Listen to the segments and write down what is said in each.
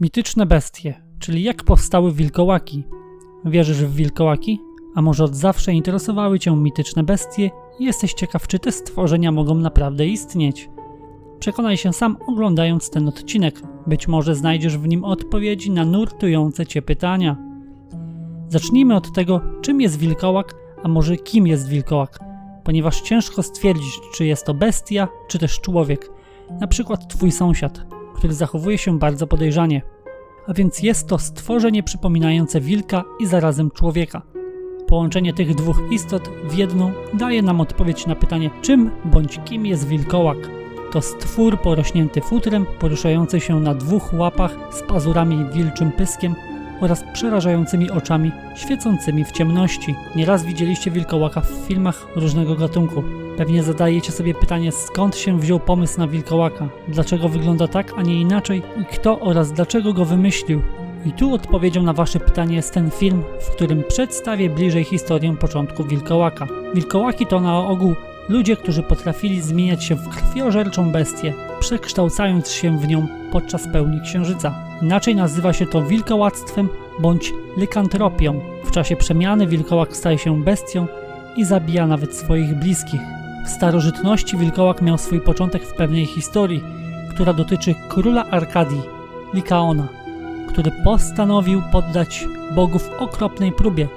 Mityczne bestie, czyli jak powstały wilkołaki. Wierzysz w wilkołaki? A może od zawsze interesowały Cię mityczne bestie i jesteś ciekaw, czy te stworzenia mogą naprawdę istnieć? Przekonaj się sam oglądając ten odcinek. Być może znajdziesz w nim odpowiedzi na nurtujące Cię pytania. Zacznijmy od tego, czym jest wilkołak, a może kim jest wilkołak, ponieważ ciężko stwierdzić, czy jest to bestia, czy też człowiek. Na przykład Twój sąsiad, który zachowuje się bardzo podejrzanie. A więc jest to stworzenie przypominające wilka i zarazem człowieka. Połączenie tych dwóch istot w jedną daje nam odpowiedź na pytanie, czym bądź kim jest wilkołak. To stwór porośnięty futrem, poruszający się na dwóch łapach z pazurami wilczym pyskiem oraz przerażającymi oczami świecącymi w ciemności. Nieraz widzieliście wilkołaka w filmach różnego gatunku. Pewnie zadajecie sobie pytanie, skąd się wziął pomysł na wilkołaka, dlaczego wygląda tak, a nie inaczej i kto oraz dlaczego go wymyślił. I tu odpowiedzią na Wasze pytanie jest ten film, w którym przedstawię bliżej historię początku wilkołaka. Wilkołaki to na ogół ludzie, którzy potrafili zmieniać się w krwiożerczą bestię, przekształcając się w nią podczas pełni księżyca. Inaczej nazywa się to wilkołactwem bądź lykantropią. W czasie przemiany wilkołak staje się bestią i zabija nawet swoich bliskich. W starożytności wilkołak miał swój początek w pewnej historii, która dotyczy króla Arkadii, Likaona, który postanowił poddać bogów okropnej próbie,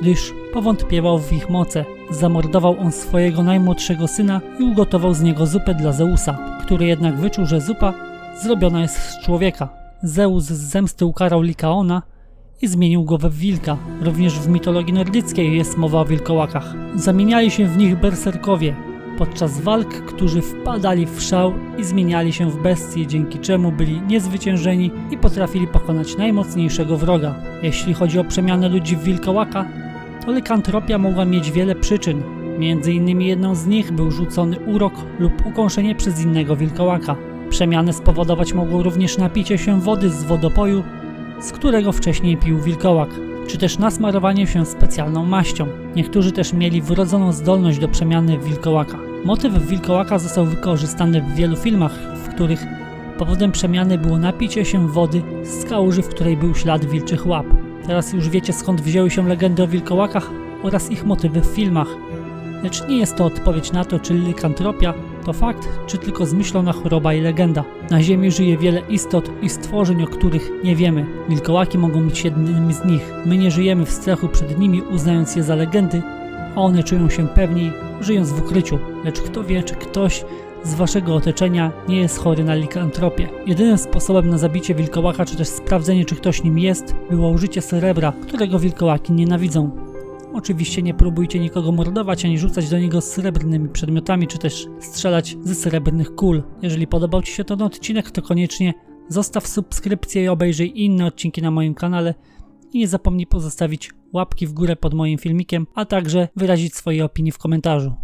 gdyż powątpiewał w ich moce. Zamordował on swojego najmłodszego syna i ugotował z niego zupę dla Zeusa, który jednak wyczuł, że zupa zrobiona jest z człowieka. Zeus z zemsty ukarał Likaona i zmienił go we wilka. Również w mitologii nordyckiej jest mowa o wilkołakach. Zamieniali się w nich berserkowie podczas walk, którzy wpadali w szał i zmieniali się w bestie, dzięki czemu byli niezwyciężeni i potrafili pokonać najmocniejszego wroga. Jeśli chodzi o przemianę ludzi w wilkołaka, to lykantropia mogła mieć wiele przyczyn. Między innymi jedną z nich był rzucony urok lub ukąszenie przez innego wilkołaka. Przemianę spowodować mogło również napicie się wody z wodopoju, z którego wcześniej pił wilkołak, czy też nasmarowanie się specjalną maścią. Niektórzy też mieli wrodzoną zdolność do przemiany wilkołaka. Motyw wilkołaka został wykorzystany w wielu filmach, w których powodem przemiany było napicie się wody z kałuży, w której był ślad wilczych łap. Teraz już wiecie skąd wzięły się legendy o wilkołakach oraz ich motywy w filmach. Lecz nie jest to odpowiedź na to, czy likantropia to fakt, czy tylko zmyślona choroba i legenda. Na Ziemi żyje wiele istot i stworzeń, o których nie wiemy. Wilkołaki mogą być jednymi z nich. My nie żyjemy w strachu przed nimi, uznając je za legendy, a one czują się pewniej, żyjąc w ukryciu. Lecz kto wie, czy ktoś z waszego otoczenia nie jest chory na likantropię. Jedynym sposobem na zabicie wilkołaka, czy też sprawdzenie, czy ktoś nim jest, było użycie srebra, którego wilkołaki nienawidzą. Oczywiście nie próbujcie nikogo mordować ani rzucać do niego srebrnymi przedmiotami, czy też strzelać ze srebrnych kul. Jeżeli podobał Ci się ten odcinek, to koniecznie zostaw subskrypcję i obejrzyj inne odcinki na moim kanale. I nie zapomnij pozostawić łapki w górę pod moim filmikiem, a także wyrazić swoje opinie w komentarzu.